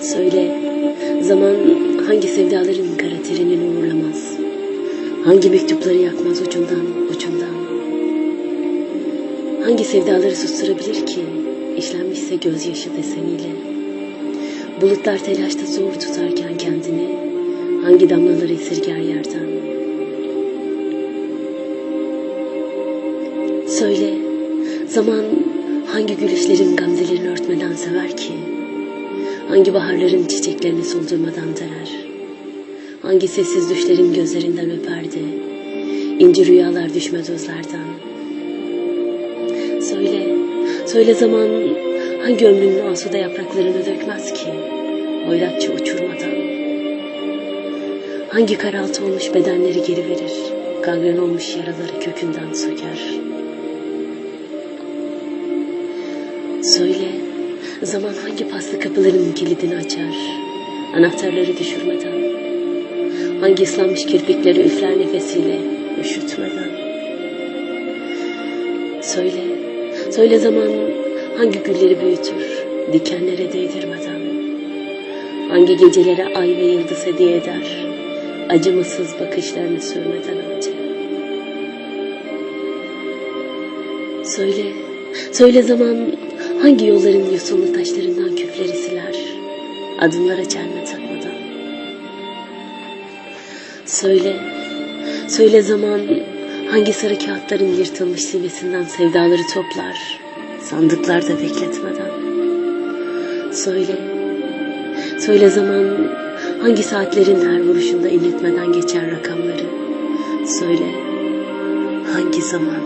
Söyle, zaman hangi sevdaların kara terini uğurlamaz? Hangi mektupları yakmaz ucundan ucundan? Hangi sevdaları susturabilir ki işlenmişse gözyaşı deseniyle? Bulutlar telaşta zor tutarken kendini hangi damlaları esirger yerden? Söyle, zaman hangi gülüşlerin gamzelerini örtmeden sever ki? Hangi baharların çiçeklerini soldurmadan derer? Hangi sessiz düşlerin gözlerinden öperdi? İnci rüyalar düşmez özlerden. Söyle, söyle zaman hangi ömrünün asuda yapraklarını dökmez ki? Oyrakçı uçurmadan. Hangi karaltı olmuş bedenleri geri verir? Gangren olmuş yaraları kökünden söker. Söyle, zaman hangi paslı kapıların kilidini açar? Anahtarları düşürmeden. Hangi ıslanmış kirpikleri üfler nefesiyle üşütmeden. Söyle, söyle zaman hangi gülleri büyütür dikenlere değdirmeden. Hangi gecelere ay ve yıldız hediye eder acımasız bakışlarını sürmeden önce. Söyle, söyle zaman hangi yolların yosunlu taşlarından küfleri siler, adımlara çelme takmadan. Söyle, söyle zaman hangi sarı kağıtların yırtılmış simesinden sevdaları toplar, sandıklarda bekletmeden. Söyle, söyle zaman hangi saatlerin her vuruşunda inletmeden geçer rakamları. Söyle, hangi zaman